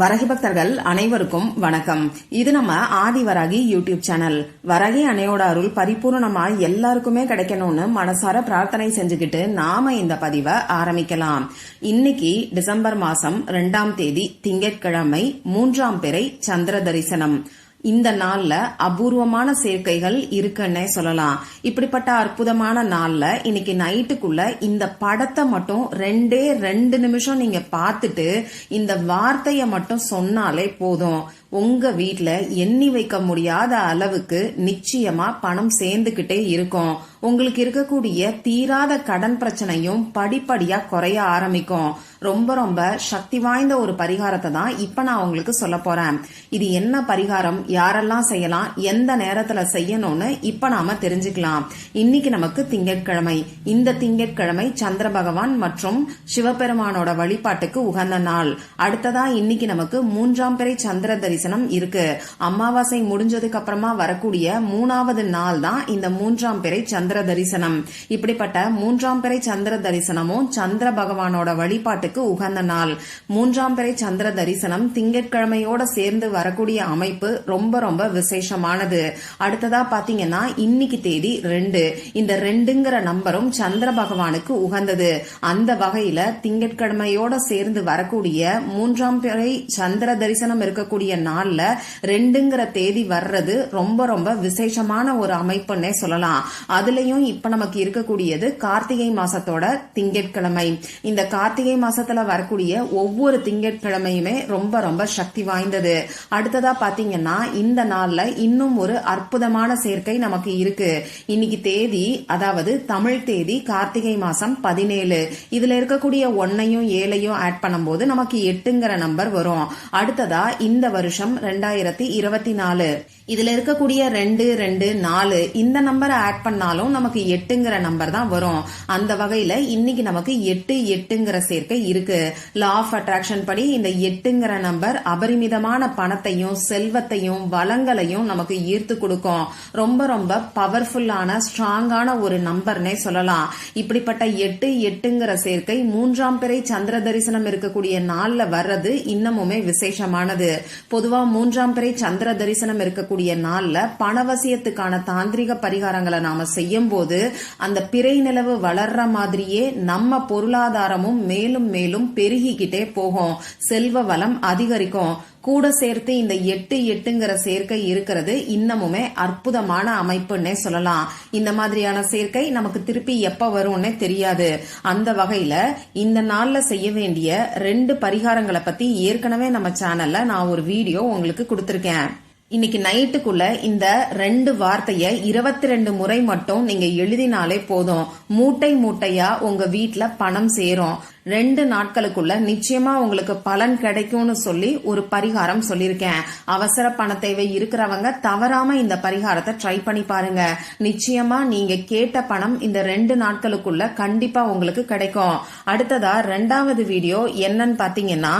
வரகி பக்தர்கள் அனைவருக்கும் வணக்கம். இது நம்ம ஆதி வரகி யூடியூப் சேனல். வரகி அணையோட அருள் பரிபூர்ணமா எல்லாருக்குமே கிடைக்கணும்னு மனசார பிரார்த்தனை செஞ்சுக்கிட்டு நாம இந்த பதிவை ஆரம்பிக்கலாம். இன்னைக்கு டிசம்பர் மாசம் ரெண்டாம் தேதி திங்கட்கிழமை மூன்றாம் பிறை சந்திர தரிசனம். இந்த நாள்ல அபூர்வமான சேர்க்கைகள் இருக்குன்னே சொல்லலாம். இப்படிப்பட்ட அற்புதமான நாள்ல இன்னைக்கு நைட்டுக்குள்ள இந்த படத்தை மட்டும் ரெண்டே ரெண்டு நிமிஷம் நீங்க பார்த்துட்டு இந்த வார்த்தைய மட்டும் சொன்னாலே போதும். உங்க வீட்டுல எண்ணி வைக்க முடியாத அளவுக்கு நிச்சயமா பணம் சேர்ந்துகிட்டே இருக்கும். உங்களுக்கு இருக்கக்கூடிய தீராத கடன் பிரச்சனையும் படிப்படியா குறைய ஆரம்பிக்கும். ரொம்ப ரொம்ப சக்தி வாய்ந்த ஒரு பரிகாரத்தை தான் இப்ப நான் உங்களுக்கு சொல்ல போறேன். இது என்ன பரிகாரம்? யாரெல்லாம் செய்யலாம்? எந்த நேரத்துல செய்யணும்னு இப்ப நாம தெரிஞ்சுக்கலாம். இன்னைக்கு நமக்கு திங்கட்கிழமை. இந்த திங்கட்கிழமை சந்திர பகவான் மற்றும் சிவபெருமானோட வழிபாட்டுக்கு உகந்த நாள். அடுத்ததா இன்னைக்கு நமக்கு மூன்றாம் பிறை சந்திர தரிசனம் இருக்கு. அமாவாசை முடிஞ்சதுக்கு அப்புறமா வரக்கூடிய மூணாவது நாள் தான் இந்த மூன்றாம் பிறை சந்திர தரிசனம். இப்படிப்பட்ட மூன்றாம் பிறை சந்திர தரிசனமும் சந்திர பகவானோட வழிபாட்டுக்கு உகந்த நாள். மூன்றாம் பிறை சந்திர தரிசனம் திங்கட்கிழமையோட சேர்ந்து வரக்கூடிய அமைப்பு ரொம்ப ரொம்ப விசேஷமானது. அடுத்ததா பாத்தீங்கன்னா இன்னைக்கு தேதி ரெண்டு. இந்த ரெண்டுங்கிற நம்பரும் சந்திர பகவானுக்கு உகந்தது. அந்த வகையில திங்கட்கிழமையோட சேர்ந்து வரக்கூடிய மூன்றாம் பிறை சந்திர தரிசனம் இருக்கக்கூடிய நாள்ல ரெண்டுங்கிற தேதி வர்றது ரொம்ப ரொம்ப விசேஷமான ஒரு அமைப்புன்னே சொல்லலாம். அதுலயும் இப்ப நமக்கு இருக்கக்கூடியது கார்த்திகை மாசத்தோட திங்கட்கிழமை. இந்த கார்த்திகை மாசத்துல வரக்கூடிய ஒவ்வொரு திங்கட்கிழமையுமே ரொம்ப ரொம்ப சக்தி வாய்ந்தது. அடுத்ததா பாத்தீங்கன்னா இந்த நாள்ல இன்னும் ஒரு அற்புதமான சேர்க்கை நமக்கு இருக்கு. இன்னைக்கு தேதி அதாவது தமிழ் தேதி கார்த்திகை மாசம் பதினேழு. இதுல இருக்கக்கூடிய ஒன்னையும் ஏழையும் ஆட் பண்ணும்போது நமக்கு எட்டுங்கிற நம்பர் வரும். அடுத்ததா இந்த வருஷம் ரெண்டாயிரத்தி இருபத்தி நாலு. இதுல இருக்கக்கூடிய ரெண்டு ரெண்டு நாலு இந்த நம்பரை ஆட் பண்ணாலும் நமக்கு எட்டுங்கிற நம்பர் தான் வரும். அந்த வகையில இன்னைக்கு நமக்கு எட்டு எட்டுங்கிற சேர்க்கை இருக்கு. லா ஆஃப் அட்ராக்ஷன் படி இந்த எட்டுங்கிற நம்பர் அபரிமிதமான பணத்தையும் செல்வத்தையும் வளங்களையும் நமக்கு ஈர்த்து கொடுக்கும். ரொம்ப ரொம்ப பவர்ஃபுல்லான ஸ்ட்ராங்கான ஒரு நம்பர்னே சொல்லலாம். இப்படிப்பட்ட எட்டு எட்டுங்கிற சேர்க்கை மூன்றாம் பிறை சந்திர தரிசனம் இருக்கக்கூடிய நாள்ல வர்றது இன்னமுமே விசேஷமானது. பொதுவா மூன்றாம் பிறை சந்திர தரிசனம் இருக்கக்கூடிய நாள்ல பணவசியத்துக்கான தாந்திரிக பரிகாரங்களை நாம செய்ய செய்யும் போது அந்த பிறை நிலவு வளர்ற மாதிரியே நம்ம பொருளாதாரமும் மேலும் மேலும் பெருகிக்கிட்டே போகும். செல்வ வளம் அதிகரிக்கும். கூட சேர்த்து இந்த எட்டு எட்டுங்கிற சேர்க்கை இருக்கிறது இன்னமுமே அற்புதமான அமைப்புன்னே சொல்லலாம். இந்த மாதிரியான சேர்க்கை நமக்கு திருப்பி எப்ப வரும்னே தெரியாது. அந்த வகையில இந்த நாள்ல செய்ய வேண்டிய ரெண்டு பரிகாரங்களை பத்தி ஏற்கனவே நம்ம சேனல்ல நான் ஒரு வீடியோ உங்களுக்கு கொடுத்துருக்கேன். இன்னைக்கு நைட்டுக்குள்ள இந்த ரெண்டு வார்த்தைய இருபத்தி ரெண்டு முறை மட்டும் நீங்க எழுதினாலே போதும். மூட்டை மூட்டையா உங்க வீட்டுல பணம் சேரும். ரெண்டு நாட்களுக்குள்ள நிச்சயமா உங்களுக்கு பலன் கிடைக்கும்னு சொல்லி ஒரு பரிகாரம் சொல்லியிருக்கேன். அவசர பண தேவை இருக்கிறவங்க தவறாம இந்த பரிகாரத்தை ட்ரை பண்ணி பாருங்க. நிச்சயமா நீங்க கேட்ட பணம் இந்த ரெண்டு நாட்களுக்குள்ள கண்டிப்பா உங்களுக்கு கிடைக்கும். அடுத்ததா ரெண்டாவது வீடியோ என்னன்னு பாத்தீங்கன்னா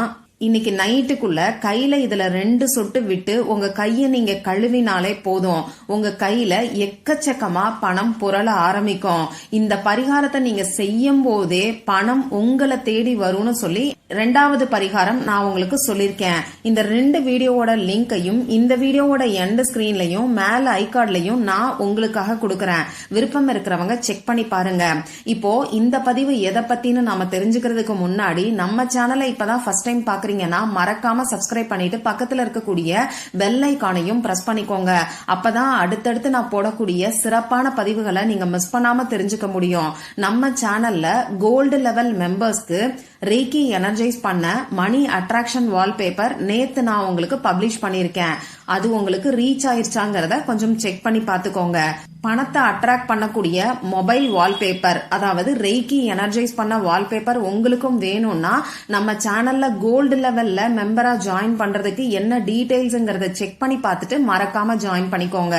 இன்னைக்கு நைட்டுக்குள்ள கையில இதுல ரெண்டு சொட்டு விட்டு உங்க கைய நீங்க கழுவினாலே போதும். உங்க கையில எக்கச்சக்கமா பணம் புரள ஆரம்பிக்கும். இந்த பரிகாரத்தை நீங்க செய்யும் போதே பணம் உங்களை தேடி வரும்னு சொல்லி ரெண்டாவது பரிகாரம் நான் உங்களுக்கு சொல்லிருக்கேன் இந்த ரெண்டு வீடியோவோட லிங்கையும் இந்த வீடியோவோட எண்ட் ஸ்கிரீன்லயும் மேல ஐகார்ட்லயும் நான் உங்களுக்காக கொடுக்கறேன். விருப்பம் இருக்கிறவங்க செக் பண்ணி பாருங்க. இப்போ இந்த பதிவு எதை பத்தின்னு நாம தெரிஞ்சுக்கிறதுக்கு முன்னாடி நம்ம சேனலை இப்பதான் ஃபர்ஸ்ட் டைம் பாக்குறீங்கன்னா மறக்காம சப்ஸ்கிரைப் பண்ணிட்டு பக்கத்துல இருக்கக்கூடிய பெல் ஐக்கானையும் பிரஸ் பண்ணிக்கோங்க. அப்பதான் அடுத்தடுத்து நான் போடக்கூடிய சிறப்பான பதிவுகளை நீங்க மிஸ் பண்ணாம தெரிஞ்சுக்க முடியும். நம்ம சேனல்ல கோல்டு லெவல் மெம்பர்ஸ்க்கு ரேக்கி எனர்ஜைஸ் பண்ண மணி அட்ராக்ஷன் வால்பேப்பர் நேத்து நான் உங்களுக்கு பப்ளிஷ் பண்ணியிருக்கேன். அது உங்களுக்கு ரீச் ஆயிருச்சாங்கிறத கொஞ்சம் செக் பண்ணி பார்த்துக்கோங்க. பணத்தை அட்ராக்ட் பண்ணக்கூடிய மொபைல் வால்பேப்பர் அதாவது ரெய்கி எனர்ஜைஸ் பண்ண வால்பேப்பர் உங்களுக்கும் வேணும்னா நம்ம சேனல்ல கோல்டு லெவல்ல மெம்பரா ஜாயின் பண்றதுக்கு என்ன டீடைல்ஸ்ங்கிறத செக் பண்ணி பார்த்துட்டு மறக்காம ஜாயின் பண்ணிக்கோங்க.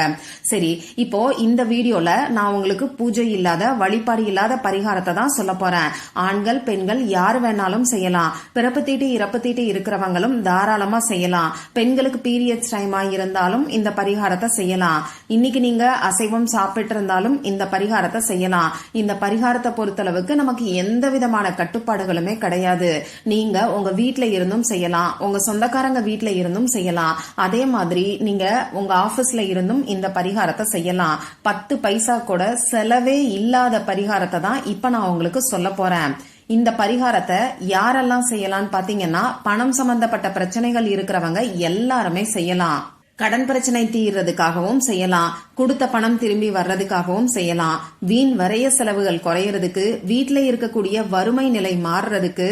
சரி இப்போ இந்த வீடியோல நான் உங்களுக்கு பூஜை இல்லாத வழிபாடு இல்லாத பரிகாரத்தை தான் சொல்ல போறேன். ஆண்கள் பெண்கள் யார் வேணாலும் செய்யலாம். பிறப்பு தீட்டு இறப்பு தீட்டு இருக்கிறவங்களும் தாராளமா செய்யலாம். பெண்களுக்கு பீரியட்ஸ் டைமா இருந்தாலும் இந்த பரிகாரத்தை செய்யலாம். இன்னைக்கு நீங்க அசைவம் சாப்பிட்டு இருந்தாலும் இந்த பரிகாரத்தை செய்யலாம். இந்த பரிகாரத்தை பொறுத்தளவுக்கு நமக்கு எந்த விதமான கட்டுப்பாடுகளுமே கிடையாது. நீங்க உங்க வீட்ல இருந்தும் செய்யலாம். உங்க சொந்தக்காரங்க வீட்ல இருந்தும் செய்யலாம். அதே மாதிரி நீங்க உங்க ஆபீஸ்ல இருந்தும் இந்த பரிகாரத்தை செய்யலாம். பத்து பைசா கூட செலவே இல்லாத பரிகாரத்தை தான் இப்ப நான் உங்களுக்கு சொல்ல போறேன். இந்த பரிகாரத்தை யாரெல்லாம் செய்யலாம்னு பாத்தீங்கன்னா பணம் சம்பந்தப்பட்ட பிரச்சனைகள் இருக்கிறவங்க எல்லாருமே செய்யலாம். கடன் பிரச்சனை தீர்றதுக்காகவும் செய்யலாம். கொடுத்த பணம் திரும்பி வர்றதுக்காகவும் செய்யலாம். வீண் வரைய செலவுகள் குறையறதுக்கு வீட்டில் இருக்கக்கூடிய வறுமை நிலை மாறுறதுக்கு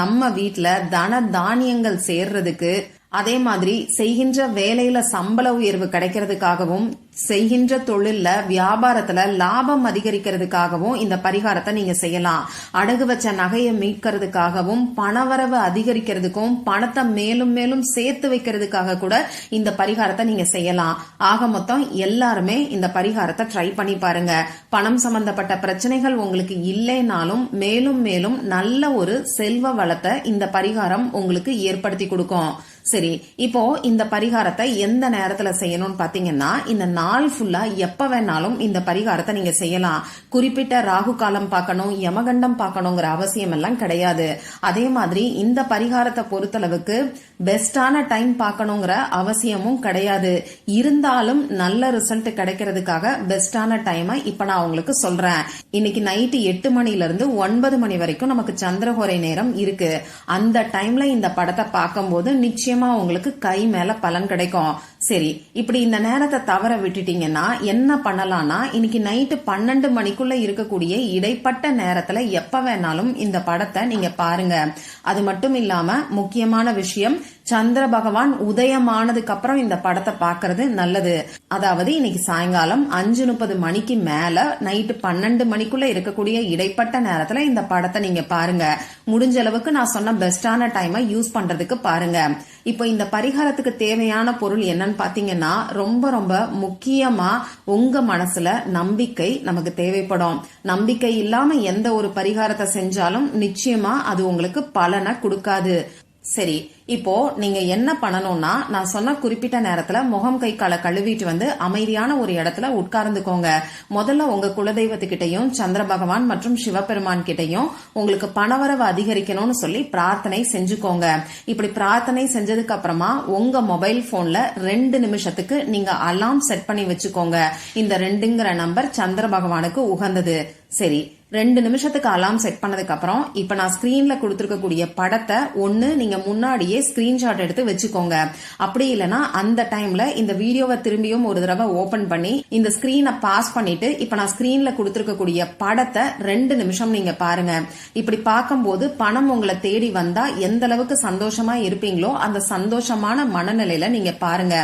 நம்ம வீட்ல தன தானியங்கள் சேர்றதுக்கு அதே மாதிரி செய்கின்ற வேலையில சம்பள உயர்வு கிடைக்கிறதுக்காகவும் செய்கின்ற தொழில்ல வியாபாரத்துல லாபம் அதிகரிக்கிறதுக்காகவும் இந்த பரிகாரத்தை நீங்க செய்யலாம். அடகு வச்ச நகையை மீட்கிறதுக்காகவும் பணவரவு அதிகரிக்கிறதுக்கும் பணத்தை மேலும் மேலும் சேர்த்து வைக்கிறதுக்காக கூட இந்த பரிகாரத்தை நீங்க செய்யலாம். ஆக மொத்தம் எல்லாருமே இந்த பரிகாரத்தை ட்ரை பண்ணி பாருங்க. பணம் சம்பந்தப்பட்ட பிரச்சனைகள் உங்களுக்கு இல்லைனாலும் மேலும் மேலும் நல்ல ஒரு செல்வ வளத்தை இந்த பரிகாரம் உங்களுக்கு ஏற்படுத்தி கொடுக்கும். சரி இப்போ இந்த பரிகாரத்தை எந்த நேரத்துல செய்யணும்னு பாத்தீங்கன்னா இந்த நாள் ஃபுல்லா எப்ப வேணாலும் இந்த பரிகாரத்தை நீங்க செய்யலாம். குறிப்பிட்ட ராகு காலம் பார்க்கணும் யமகண்டம் பார்க்கணுங்கிற அவசியம் எல்லாம் கிடையாது. அதே மாதிரி இந்த பரிகாரத்தை பொறுத்தளவுக்கு பெஸ்டான டைம் பார்க்கணுங்கிற அவசியமும் கிடையாது. இருந்தாலும் நல்ல ரிசல்ட் கிடைக்கிறதுக்காக பெஸ்டான டைமை இப்ப நான் உங்களுக்கு சொல்றேன். இன்னைக்கு நைட்டு எட்டு மணில இருந்து ஒன்பது மணி வரைக்கும் நமக்கு சந்திரகோரை நேரம் இருக்கு. அந்த டைம்ல இந்த படத்தை பார்க்கும்போது நிச்சயமா உங்களுக்கு கை மேல பலன் கிடைக்கும். சரி இப்படி இந்த நேரத்தை தவற விட்டுட்டீங்கன்னா என்ன பண்ணலாம்னா இன்னைக்கு நைட்டு பன்னெண்டு மணிக்குள்ள இருக்கக்கூடிய இடைப்பட்ட நேரத்துல எப்ப வேணாலும் இந்த படத்தை நீங்க பாருங்க. அது மட்டும் இல்லாம முக்கியமான விஷயம் சந்திர பகவான் உதயமானதுக்கு அப்புறம் இந்த படத்தை பாக்குறது நல்லது. அதாவது இன்னைக்கு சாயங்காலம் அஞ்சு முப்பது மணிக்கு மேல நைட்டு பன்னெண்டு மணிக்குள்ள இருக்கக்கூடிய இடைப்பட்ட நேரத்துல இந்த படத்தை நீங்க பாருங்க. முடிஞ்ச அளவுக்கு நான் சொன்ன பெஸ்டான டைமை யூஸ் பண்றதுக்கு பாருங்க. இப்போ இந்த பரிகாரத்துக்கு தேவையான பொருள் என்னன்னு பாத்தீங்கன்னா ரொம்ப ரொம்ப முக்கியமா உங்க மனசுல நம்பிக்கை நமக்கு தேவைப்படும். நம்பிக்கை இல்லாம எந்த ஒரு பரிகாரத்தை செஞ்சாலும் நிச்சயமா அது உங்களுக்கு பலனை கொடுக்காது. சரி இப்போ நீங்க என்ன பண்ணணும்னா நான் சொன்ன குறிப்பிட்ட நேரத்துல முகம் கை காலை கழுவிட்டு வந்து அமைதியான ஒரு இடத்துல உட்கார்ந்துக்கோங்க. முதல்ல உங்க குலதெய்வத்துக்கிட்டையும் சந்திர பகவான் மற்றும் சிவபெருமான் கிட்டையும் உங்களுக்கு பணவரவு அதிகரிக்கணும்னு சொல்லி பிரார்த்தனை செஞ்சுக்கோங்க. இப்படி பிரார்த்தனை செஞ்சதுக்கு அப்புறமா உங்க மொபைல் போன்ல ரெண்டு நிமிஷத்துக்கு நீங்க அலாம் செட் பண்ணி வச்சுக்கோங்க. இந்த ரெண்டுங்கிற நம்பர் சந்திர பகவானுக்கு உகந்தது. சரி ரெண்டு நிமிஷத்துக்கு அலாம் செட் பண்ணதுக்கு அப்புறம் இப்ப நான் ஸ்கிரீன்ல கொடுத்துருக்கக்கூடிய படத்தை ஒன்னு நீங்க முன்னாடியே ஸ்கிரீன்ஷாட் எடுத்து வச்சுக்கோங்க. அப்படி இல்லைன்னா அந்த டைம்ல இந்த வீடியோவை திரும்பியும் ஒரு தடவை ஓபன் பண்ணி இந்த ஸ்கிரீனை பாஸ் பண்ணிட்டு இப்ப நான் ஸ்கிரீன்ல கொடுத்துருக்கக்கூடிய படத்தை ரெண்டு நிமிஷம் நீங்க பாருங்க. இப்படி பார்க்கும்போது பணம் உங்களை தேடி வந்தா எந்த அளவுக்கு சந்தோஷமா இருப்பீங்களோ அந்த சந்தோஷமான மனநிலையில நீங்க பாருங்க.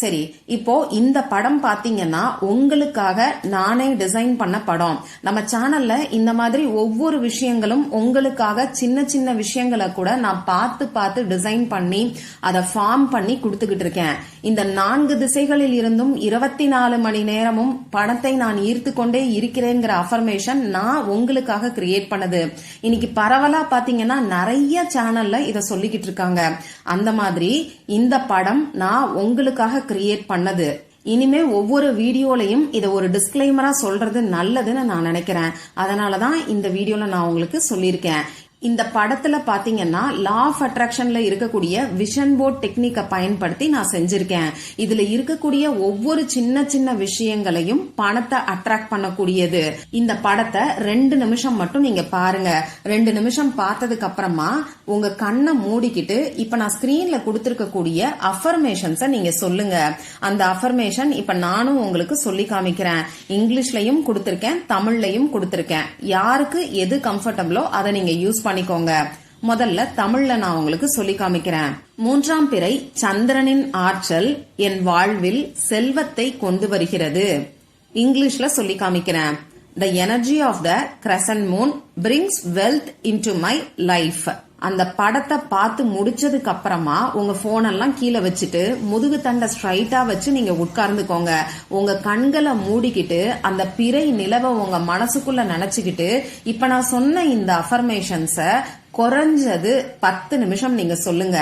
சரி இப்போ இந்த படம் பாத்தீங்கன்னா உங்களுக்காக நானே டிசைன் பண்ண படம். நம்ம சேனல்ல இந்த மாதிரி ஒவ்வொரு விஷயங்களும் உங்களுக்காக சின்ன சின்ன விஷயங்களை கூட நான் பார்த்து பார்த்து டிசைன் பண்ணி அதை ஃபார்ம் பண்ணி கொடுத்துக்கிட்டு இருக்கேன். இந்த நான்கு திசைகளில் இருந்தும் இருபத்தி நாலு மணி நேரமும் பணத்தை நான் ஈர்த்து கொண்டே இருக்கிறேங்கிற அஃபர்மேஷன் நான் உங்களுக்காக கிரியேட் பண்ணது. இன்னைக்கு பரவலா பாத்தீங்கன்னா நிறைய சேனல்ல இதை சொல்லிக்கிட்டு இருக்காங்க. அந்த மாதிரி இந்த படம் நான் உங்களுக்காக கிரியேட் பண்ணது. இனிமே ஒவ்வொரு வீடியோலையும் இதை ஒரு டிஸ்கிளைமரா சொல்றது நல்லதுன்னு நான் நினைக்கிறேன். அதனாலதான் இந்த வீடியோல நான் உங்களுக்கு சொல்லியிருக்கேன். இந்த படத்துல பாத்தீங்கன்னா லா ஆஃப் அட்ராக்ஷன்ல இருக்கக்கூடிய விஷன் போர்ட் டெக்னிக்கை பயன்படுத்தி நான் செஞ்சிருக்கேன். இதுல இருக்கக்கூடிய ஒவ்வொரு சின்ன சின்ன விஷயங்களையும் பணத்தை அட்ராக்ட் பண்ணக்கூடியது. இந்த படத்தை ரெண்டு நிமிஷம் மட்டும் நீங்க பாருங்க. ரெண்டு நிமிஷம் பார்த்ததுக்கு அப்புறமா உங்க கண்ணை மூடிக்கிட்டு இப்ப நான் ஸ்கிரீன்ல கொடுத்திருக்கக்கூடிய அஃபர்மேஷன்ஸை நீங்க சொல்லுங்க. அந்த அஃபர்மேஷன் இப்ப நானும் உங்களுக்கு சொல்லி காமிக்கிறேன். இங்கிலீஷ்லயும் கொடுத்திருக்கேன் தமிழ்லயும் கொடுத்திருக்கேன். யாருக்கு எது கம்ஃபர்டபுளோ அதை நீங்க யூஸ் பண்ணிக்கோங்க. முதல்ல தமிழ்ல நான் உங்களுக்கு சொல்லி காமிக்கிறேன். மூன்றாம் பிறை சந்திரனின் ஆற்றல் என் வாழ்வில் செல்வத்தை கொண்டு வருகிறது. இங்கிலீஷ்ல சொல்லி காமிக்கிறேன். The energy of the crescent moon brings wealth into my life அந்த படத்தை பார்த்து முடிச்சதுக்கு அப்புறமா உங்க போன் எல்லாம் கீழே வச்சுட்டு முதுகு தண்டை ஸ்ட்ரைட்டா வச்சு நீங்க உட்கார்ந்துக்கோங்க. உங்க கண்களை மூடிக்கிட்டு அந்த பிறை நிலவை உங்க மனசுக்குள்ள நினைச்சுக்கிட்டு இப்ப நான் சொன்ன இந்த அஃபர்மேஷன்ஸ குறைஞ்சது பத்து நிமிஷம் நீங்க சொல்லுங்க.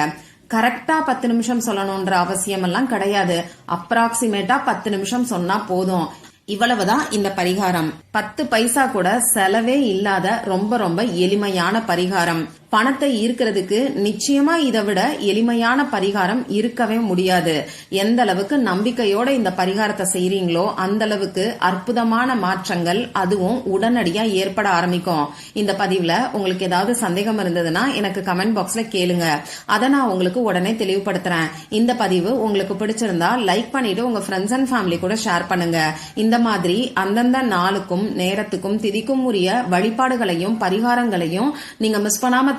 கரெக்டா பத்து நிமிஷம் சொல்லணும்ன்ற அவசியம் எல்லாம் கிடையாது அப்ராக்சிமேட்டா பத்து நிமிஷம் சொன்னா போதும். இவ்வளவுதான் இந்த பரிகாரம். பத்து பைசா கூட செலவே இல்லாத ரொம்ப ரொம்ப எளிமையான பரிகாரம். பணத்தை ஈர்க்கிறதுக்கு நிச்சயமா இதை விட எளிமையான பரிகாரம் இருக்கவே முடியாது. எந்த அளவுக்கு நம்பிக்கையோட இந்த பரிகாரத்தை செய்யறீங்களோ அந்த அளவுக்கு அற்புதமான மாற்றங்கள் அதுவும் உடனடியா ஏற்பட ஆரம்பிக்கும். இந்த பதிவுல உங்களுக்கு ஏதாவது சந்தேகம் இருந்ததுன்னா எனக்கு கமெண்ட் பாக்ஸ்ல கேளுங்க. அதை நான் உங்களுக்கு உடனே தெளிவுபடுத்துறேன். இந்த பதிவு உங்களுக்கு பிடிச்சிருந்தா லைக் பண்ணிட்டு உங்க ஃப்ரெண்ட்ஸ் அண்ட் ஃபேமிலி கூட ஷேர் பண்ணுங்க. இந்த மாதிரி அந்தந்த நாளுக்கும் நேரத்துக்கும் திதிக்கும் உரிய வழிபாடுகளையும் பரிகாரங்களையும் நீங்க மிஸ் பண்ணாம